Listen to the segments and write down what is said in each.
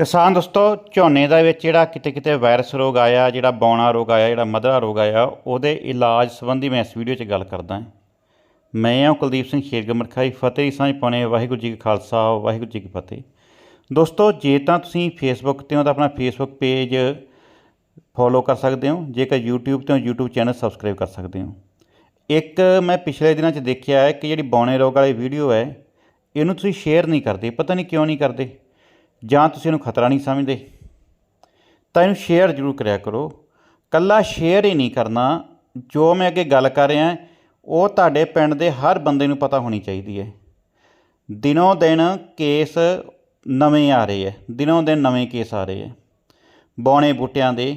ਕਿਸਾਨ ਦੋਸਤੋ, ਝੋਨੇ ਦਾ ਵਿੱਚ ਜਿਹੜਾ ਕਿਤੇ ਕਿਤੇ ਵਾਇਰਸ ਰੋਗ ਆਇਆ, ਜਿਹੜਾ ਬੌਣਾ ਰੋਗ ਆਇਆ, ਜਿਹੜਾ ਮਧਰਾ ਰੋਗ ਆਇਆ, ਉਹਦੇ ਇਲਾਜ ਸੰਬੰਧੀ ਮੈਂ ਇਸ ਵੀਡੀਓ 'ਚ ਗੱਲ ਕਰਦਾ ਹਾਂ। ਮੈਂ ਹਾਂ ਕੁਲਦੀਪ ਸਿੰਘ ਸ਼ੇਰਗਮਰਖਾਈ, ਫਤਿਹ ਦੀ ਸਾਂਝ ਪਾਉਣੇ ਵਾਹਿਗੁਰੂ ਜੀ ਕਾ ਖਾਲਸਾ, ਵਾਹਿਗੁਰੂ ਜੀ ਕੀ ਫਤਿਹ। ਦੋਸਤੋ, ਜੇ ਤਾਂ ਤੁਸੀਂ ਫੇਸਬੁੱਕ ਤੇ ਹੋ ਤਾਂ ਆਪਣਾ ਫੇਸਬੁੱਕ ਪੇਜ ਫੋਲੋ ਕਰ ਸਕਦੇ ਹੋ। ਜੇਕਰ YouTube ਤੇ ਹੋ, YouTube ਚੈਨਲ ਸਬਸਕ੍ਰਾਈਬ ਕਰ ਸਕਦੇ ਹੋ। ਇੱਕ ਮੈਂ ਪਿਛਲੇ ਦਿਨਾਂ 'ਚ ਦੇਖਿਆ ਹੈ ਕਿ ਜਿਹੜੀ ਬੌਣੇ ਰੋਗ ਵਾਲੀ ਵੀਡੀਓ ਹੈ, ਇਹਨੂੰ ਤੁਸੀਂ ਸ਼ੇਅਰ ਨਹੀਂ ਕਰਦੇ। ਪਤਾ ਨਹੀਂ ਕਿਉਂ ਨਹੀਂ ਕਰਦੇ। ਜਾਂ ਤੁਸੀਂ ਇਹਨੂੰ ਖਤਰਾ ਨਹੀਂ ਸਮਝਦੇ, ਤਾਂ ਇਹਨੂੰ ਸ਼ੇਅਰ ਜ਼ਰੂਰ ਕਰਿਆ ਕਰੋ। ਕੱਲਾ ਸ਼ੇਅਰ ਹੀ ਨਹੀਂ ਕਰਨਾ, ਜੋ ਮੈਂ ਅੱਗੇ ਗੱਲ ਕਰ ਰਿਹਾ, ਉਹ ਤੁਹਾਡੇ ਪਿੰਡ ਦੇ ਹਰ ਬੰਦੇ ਨੂੰ ਪਤਾ ਹੋਣੀ ਚਾਹੀਦੀ ਹੈ। ਦਿਨੋਂ ਦਿਨ ਕੇਸ ਨਵੇਂ ਆ ਰਹੇ ਹੈ, ਦਿਨੋਂ ਦਿਨ ਨਵੇਂ ਕੇਸ ਆ ਰਹੇ ਹੈ। ਬੌਣੇ ਬੂਟਿਆਂ ਦੇ,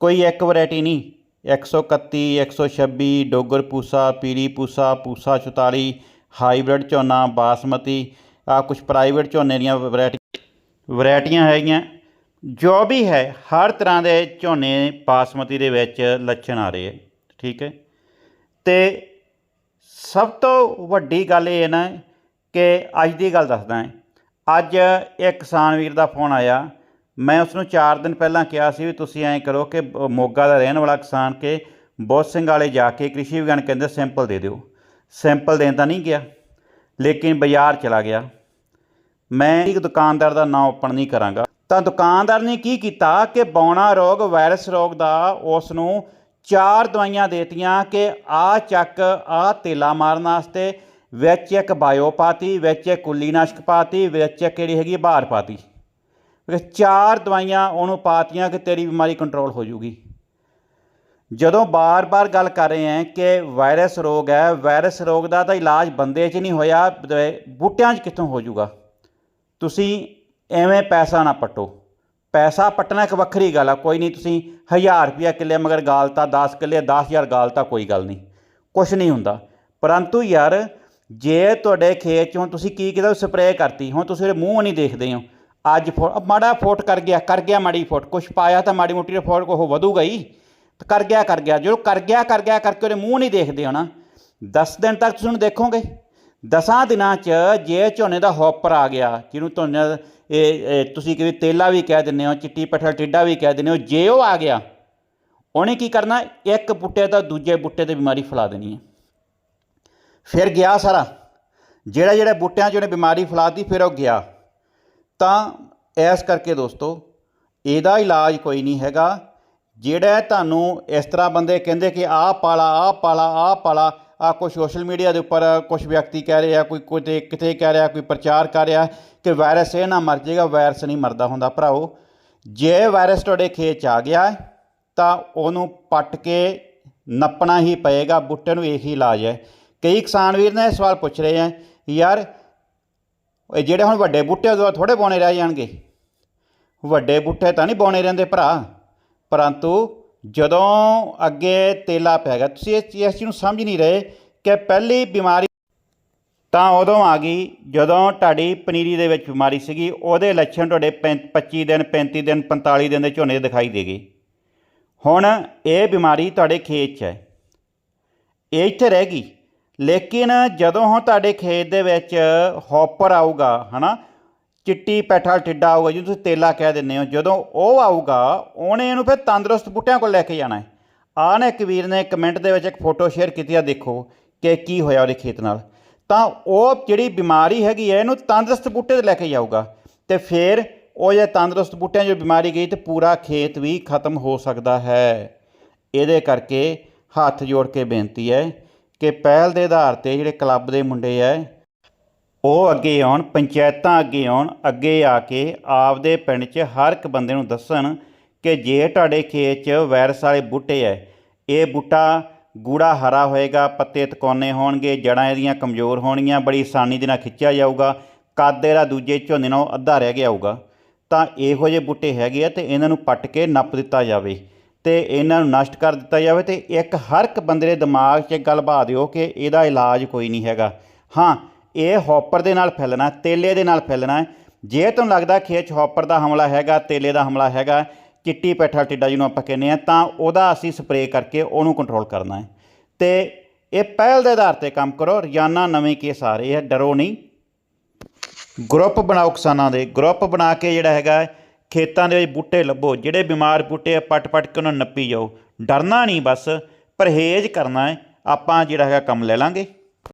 ਕੋਈ ਇੱਕ ਵੈਰਾਈਟੀ ਨਹੀਂ 131 126 ਡੋਗਰ ਪੂਸਾ ਪੀਲੀ ਪੂਸਾ ਪੂਸਾ 44 ਹਾਈਬ੍ਰਿਡ ਝੋਨਾ, ਬਾਸਮਤੀ ਆ ਕੁਝ ਪ੍ਰਾਈਵੇਟ ਝੋਨੇ ਦੀਆਂ ਵੈਰਾਈਟੀ ਵੈਰਾਈਟੀਆਂ ਹੈਗੀਆਂ। ਜੋ ਵੀ ਹੈ, ਹਰ ਤਰ੍ਹਾਂ ਦੇ ਝੋਨੇ ਬਾਸਮਤੀ ਦੇ ਵਿੱਚ ਲੱਛਣ ਆ ਰਹੇ ਹੈ ਠੀਕ ਹੈ। ਤੇ ਸਭ ਤੋਂ ਵੱਡੀ ਗੱਲ ਇਹ ਹੈ ਨਾ ਕਿ ਅੱਜ ਦੀ ਗੱਲ ਦੱਸਦਾ ਹਾਂ। ਅੱਜ ਇੱਕ ਕਿਸਾਨ ਵੀਰ ਦਾ ਫੋਨ ਆਇਆ। ਮੈਂ ਉਸ ਨੂੰ 4 ਦਿਨ ਪਹਿਲਾਂ ਕਿਹਾ ਸੀ ਵੀ ਤੁਸੀਂ ਐਂ ਕਰੋ ਕਿ ਮੋਗਾ ਦਾ ਰਹਿਣ ਵਾਲਾ ਕਿਸਾਨ ਕੇ ਬੋਧ ਸਿੰਘ ਵਾਲੇ ਜਾ ਕੇ ਕ੍ਰਿਸ਼ੀ ਵਿਗਿਆਨ ਕੇਂਦਰ ਸੈਂਪਲ ਦੇ ਦਿਓ। ਸੈਂਪਲ ਦੇਣ ਤਾਂ ਨਹੀਂ ਗਿਆ, ਲੇਕਿਨ ਬਾਜ਼ਾਰ ਚਲਾ ਗਿਆ। ਮੈਂ ਇੱਕ ਦੁਕਾਨਦਾਰ ਦਾ ਨਾਮ ਓਪਨ ਨਹੀਂ ਕਰਾਂਗਾ। ਤਾਂ ਦੁਕਾਨਦਾਰ ਨੇ ਕੀ ਕੀਤਾ ਕਿ ਬੌਣਾ ਰੋਗ, ਵਾਇਰਸ ਰੋਗ ਦਾ ਉਸ ਨੂੰ ਚਾਰ ਦਵਾਈਆਂ ਦੇਤੀਆਂ ਕਿ ਆ ਚੱਕ, ਆ ਤੇਲਾ ਮਾਰਨ ਵਾਸਤੇ, ਵਿੱਚ ਇੱਕ ਬਾਇਓ ਪਾਤੀ, ਵਿੱਚ ਇੱਕ ਕੁਲੀਨਾਸ਼ਕ ਪਾਤੀ, ਵਿੱਚ ਇੱਕ ਕਿਹੜੀ ਹੈਗੀ ਬਾਹਰ ਪਾਤੀ। ਇਹ ਚਾਰ ਦਵਾਈਆਂ ਉਹਨੂੰ ਪਾਤੀਆਂ ਕਿ ਤੇਰੀ ਬਿਮਾਰੀ ਕੰਟਰੋਲ ਹੋ ਜੂਗੀ ਜਦੋਂ ਬਾਰ-ਬਾਰ ਗੱਲ ਕਰ ਰਹੇ ਹਾਂ ਕਿ ਵਾਇਰਸ ਰੋਗ ਹੈ, ਵਾਇਰਸ ਰੋਗ ਦਾ ਤਾਂ ਇਲਾਜ ਬੰਦੇ 'ਚ ਨਹੀਂ ਹੋਇਆ ਬੂਟਿਆਂ 'ਚ ਕਿੱਥੋਂ ਹੋ ਜਾਊਗਾ? ਤੁਸੀਂ ਐਵੇਂ ਪੈਸਾ ਨਾ ਪੱਟੋ। ਪੈਸਾ ਪੱਟਣਾ ਇੱਕ ਵੱਖਰੀ ਗੱਲ ਆ, ਕੋਈ ਨਹੀਂ ਤੁਸੀਂ 1000 ਰੁਪਿਆ ਕਿੱਲੇ ਮਗਰ ਗਾਲਤਾ 10 ਕਿੱਲੇ 10000 ਗਾਲਤਾ, ਕੋਈ ਗੱਲ ਨਹੀਂ। ਕੁਝ ਨਹੀਂ ਹੁੰਦਾ। ਪਰੰਤੂ ਯਾਰ, ਜੇ ਤੁਹਾਡੇ ਖੇਤ 'ਚ ਹੁਣ ਤੁਸੀਂ ਕੀ ਕੀਤਾ ਸਪਰੇਅ ਕਰਤੀ, ਹੁਣ ਤੁਸੀਂ ਉਹਦੇ ਮੂੰਹ ਨਹੀਂ ਦੇਖਦੇ ਹੋ। ਅੱਜ ਫੋ ਮਾੜਾ ਫੋਟ ਕਰ ਗਿਆ ਕਰ ਗਿਆ ਮਾੜੀ ਫੋਟ। ਕੁਛ ਪਾਇਆ ਤਾਂ ਮਾੜੀ ਮੋਟੀ ਫੋਟ, ਉਹ ਵਧੂਗਾ ਹੀ। ਕਰ ਗਿਆ ਕਰ ਗਿਆ। ਜਦੋਂ ਕਰ ਗਿਆ ਕਰ ਗਿਆ ਕਰਕੇ ਉਹਦੇ ਮੂੰਹ ਨਹੀਂ ਦੇਖਦੇ ਹੋ ਨਾ 10 ਦਿਨ ਤੱਕ ਤੁਸੀਂ ਉਹਨੂੰ ਦੇਖੋਗੇ। ਦਸਾਂ ਦਿਨਾਂ 'ਚ ਜੇ ਝੋਨੇ ਦਾ ਹੌਪਰ ਆ ਗਿਆ, ਜਿਹਨੂੰ ਝੋਨੇ, ਇਹ ਤੁਸੀਂ ਕਿਵੇਂ ਤੇਲਾ ਵੀ ਕਹਿ ਦਿੰਦੇ ਹੋ, ਚਿੱਟੀ ਪੱਠਾ ਟਿੱਡਾ ਵੀ ਕਹਿ ਦਿੰਦੇ ਹੋ, ਜੇ ਉਹ ਆ ਗਿਆ, ਉਹਨੇ ਕੀ ਕਰਨਾ? ਇੱਕ ਬੁੱਟੇ ਤਾਂ ਦੂਜੇ ਬੁੱਟੇ ਤੇ ਬਿਮਾਰੀ ਫੈਲਾ ਦੇਣੀ ਹੈ। ਫਿਰ ਗਿਆ ਸਾਰਾ। ਜਿਹੜਾ ਜਿਹੜਾ ਬੂਟਿਆਂ 'ਚ ਉਹਨੇ ਬਿਮਾਰੀ ਫੈਲਾਤੀ, ਫਿਰ ਉਹ ਗਿਆ। ਤਾਂ ਇਸ ਕਰਕੇ ਦੋਸਤੋ, ਇਹਦਾ ਇਲਾਜ ਕੋਈ ਨਹੀਂ ਹੈਗਾ। ਜਿਹੜਾ ਤੁਹਾਨੂੰ ਇਸ ਤਰ੍ਹਾਂ ਬੰਦੇ ਕਹਿੰਦੇ ਕਿ ਆਹ ਪਾਲਾ ਆਹ ਪਾਲਾ ਆਹ ਪਾਲਾ ਆ ਕੋਈ ਸੋਸ਼ਲ ਮੀਡੀਆ ਦੇ ਉੱਪਰ ਕੁਝ ਵਿਅਕਤੀ ਕਹਿ ਰਿਹਾ ਕੋਈ ਕੋਈ ਕਿਤੇ ਕਹਿ ਰਿਹਾ, ਕੋਈ ਪ੍ਰਚਾਰ ਕਰ ਰਿਹਾ ਕਿ ਵਾਇਰਸ ਇਹ ਨਾ ਮਰ ਜਾਏਗਾ ਵਾਇਰਸ ਨਹੀਂ ਮਰਦਾ ਹੁੰਦਾ। ਭਰਾਓ, ਜੇ ਵਾਇਰਸ ਤੁਹਾਡੇ ਖੇਤ 'ਚ ਆ ਗਿਆ ਤਾਂ ਉਹਨੂੰ ਪੱਟ ਕੇ ਨੱਪਣਾ ਹੀ ਪਏਗਾ ਬੁੱਟੇ ਨੂੰ ਇਹੀ ਇਲਾਜ ਹੈ। ਕਈ ਕਿਸਾਨ ਵੀਰ ਨੇ ਇਹ ਸਵਾਲ ਪੁੱਛ ਰਹੇ ਆ, ਯਾਰ ਜਿਹੜੇ ਹੁਣ ਵੱਡੇ ਬੂਟੇ ਉਹਦੇ ਬਾਅਦ ਥੋੜੇ ਬੋਣੇ ਰਹਿ ਜਾਣਗੇ। ਵੱਡੇ ਬੂਟੇ ਤਾਂ ਨਹੀਂ ਬੋਣੇ ਰਹਿੰਦੇ ਭਰਾ, ਪਰੰਤੂ ਜਦੋਂ ਅੱਗੇ ਤੇਲਾ ਪੈ ਗਿਆ, ਤੁਸੀਂ ਇਸ ਇਸ ਚੀਜ਼ ਨੂੰ ਸਮਝ ਨਹੀਂ ਰਹੇ ਕਿ ਪਹਿਲੀ ਬਿਮਾਰੀ ਤਾਂ ਉਦੋਂ ਆ ਗਈ ਜਦੋਂ ਤੁਹਾਡੀ ਪਨੀਰੀ ਦੇ ਵਿੱਚ ਬਿਮਾਰੀ ਸੀਗੀ, ਉਹਦੇ ਲੱਛਣ ਤੁਹਾਡੇ ਪੈਂ- 25 ਦਿਨ 35 ਦਿਨ 45 ਦਿਨ ਦੇ ਝੋਨੇ ਦਿਖਾਈ ਦੇ ਗਏ। ਹੁਣ ਇਹ ਬਿਮਾਰੀ ਤੁਹਾਡੇ ਖੇਤ 'ਚ ਹੈ। ਇਹ ਇੱਥੇ ਰਹਿ ਗਈ। ਲੇਕਿਨ ਜਦੋਂ ਹੁਣ ਤੁਹਾਡੇ ਖੇਤ ਦੇ ਵਿੱਚ ਹੌਪਰ ਆਊਗਾ, ਹਨਾ ਚਿੱਟੀ ਪੈਠਾ ਟਿੱਡਾ ਆਊਗਾ ਜਿਹਨੂੰ ਤੁਸੀਂ ਤੇਲਾ ਕਹਿ ਦਿੰਦੇ ਹੋ। ਜਦੋਂ ਉਹ ਆਊਗਾ, ਉਹਨੇ ਇਹਨੂੰ ਫਿਰ ਤੰਦਰੁਸਤ ਬੂਟਿਆਂ ਕੋਲ ਲੈ ਕੇ ਜਾਣਾ ਹੈ। ਆਹ ਨੇ ਇੱਕ ਵੀਰ ਨੇ ਕਮੈਂਟ ਦੇ ਵਿੱਚ ਇੱਕ ਫੋਟੋ ਸ਼ੇਅਰ ਕੀਤੀ ਆ, ਦੇਖੋ ਕਿ ਕੀ ਹੋਇਆ ਉਹਦੇ ਖੇਤ ਨਾਲ। ਤਾਂ ਉਹ ਜਿਹੜੀ ਬਿਮਾਰੀ ਹੈਗੀ ਹੈ, ਇਹਨੂੰ ਤੰਦਰੁਸਤ ਬੂਟੇ ਤੇ ਲੈ ਕੇ ਜਾਊਗਾ। ਤੇ ਫਿਰ ਉਹ ਜੇ ਤੰਦਰੁਸਤ ਬੂਟਿਆਂ 'ਚ ਬਿਮਾਰੀ ਗਈ ਤੇ ਪੂਰਾ ਖੇਤ ਵੀ ਖਤਮ ਹੋ ਸਕਦਾ ਹੈ। ਇਹਦੇ ਕਰਕੇ ਹੱਥ ਜੋੜ ਕੇ ਬੇਨਤੀ ਹੈ ਕਿ ਪਹਿਲ ਦੇ ਆਧਾਰ ਤੇ ਜਿਹੜੇ ਕਲੱਬ ਦੇ ਮੁੰਡੇ ਐ ਉਹ ਅੱਗੇ ਆਉਣ, ਪੰਚਾਇਤਾਂ ਅੱਗੇ ਆਉਣ, ਅੱਗੇ ਆ ਕੇ ਆਪਦੇ ਪਿੰਡ 'ਚ ਹਰ ਇੱਕ ਬੰਦੇ ਨੂੰ ਦੱਸਣ ਕਿ ਜੇ ਤੁਹਾਡੇ ਖੇਤ 'ਚ ਵਾਇਰਸ ਵਾਲੇ ਬੂਟੇ ਐ, ਇਹ ਬੂਟਾ ਗੂੜਾ ਹਰਾ ਹੋਏਗਾ, ਪੱਤੇ ਤਕੌਨੇ ਹੋਣਗੇ ਜੜਾਂ ਇਹਦੀਆਂ ਕਮਜ਼ੋਰ ਹੋਣਗੀਆਂ, ਬੜੀ ਆਸਾਨੀ ਦੇ ਨਾਲ ਖਿੱਚਿਆ ਜਾਊਗਾ, ਕੱਦ ਇਹਦਾ ਦੂਜੇ ਝੋਨੇ ਨਾਲੋਂ ਅੱਧਾ ਰਹਿ ਗਿਆ ਹੋਊਗਾ। ਤਾਂ ਇਹੋ ਜਿਹੇ ਬੂਟੇ ਹੈਗੇ ਆ ਤੇ ਇਹਨਾਂ ਨੂੰ ਪੱਟ ਕੇ ਨੱਪ ਦਿੱਤਾ ਜਾਵੇ ਤੇ ਇਹਨਾਂ ਨੂੰ ਨਸ਼ਟ ਕਰ ਦਿੱਤਾ ਜਾਵੇ ਤੇ ਇੱਕ ਹਰ ਇੱਕ ਬੰਦੇ ਦੇ ਦਿਮਾਗ 'ਚ ਇੱਕ ਗੱਲ ਬਾ ਦਿਓ ਕਿ ਇਹਦਾ ਇਲਾਜ ਕੋਈ ਨਹੀਂ ਹੈਗਾ। ਹਾਂ ਇਹ ਹੌਪਰ ਦੇ ਨਾਲ ਫੈਲਣਾ, ਤੇਲੇ ਦੇ ਨਾਲ ਫੈਲਣਾ ਜੇ ਤੁਹਾਨੂੰ ਲੱਗਦਾ ਖੇਤ 'ਚ ਹੌਪਰ ਦਾ ਹਮਲਾ ਹੈਗਾ, ਤੇਲੇ ਦਾ ਹਮਲਾ ਹੈਗਾ, ਚਿੱਟੀ ਪੈਠਾ ਟਿੱਡਾ ਜਿਹਨੂੰ ਆਪਾਂ ਕਹਿੰਦੇ ਆ ਤਾਂ ਉਹਦਾ ਅਸੀਂ ਸਪਰੇਅ ਕਰਕੇ ਉਹਨੂੰ ਕੰਟਰੋਲ ਕਰਨਾ ਹੈ। ਤੇ ਇਹ ਪਹਿਲ ਦੇ ਆਧਾਰ ਤੇ ਕੰਮ ਕਰੋ, ਰੋਜ਼ਾਨਾ ਨਵੇਂ ਕੇਸ ਆ ਰਹੇ ਆ ਡਰੋ ਨਹੀਂ। ਗਰੁੱਪ ਬਣਾਓ ਕਿਸਾਨਾਂ ਦੇ। ਗਰੁੱਪ ਬਣਾ ਕੇ ਜਿਹੜਾ ਹੈਗਾ, ਖੇਤਾਂ ਦੇ ਵਿੱਚ ਬੂਟੇ ਲੱਭੋ, ਜਿਹੜੇ ਬਿਮਾਰ ਬੂਟੇ ਆ ਪੱਟ ਪੱਟ ਕੇ ਉਹਨਾਂ ਨੱਪੀ ਜਾਓ। ਡਰਨਾ ਨਹੀਂ ਬਸ, ਪਰਹੇਜ਼ ਕਰਨਾ ਹੈ, ਆਪਾਂ ਜਿਹੜਾ ਹੈਗਾ ਕੰਮ ਲੈ ਲਾਂਗੇ।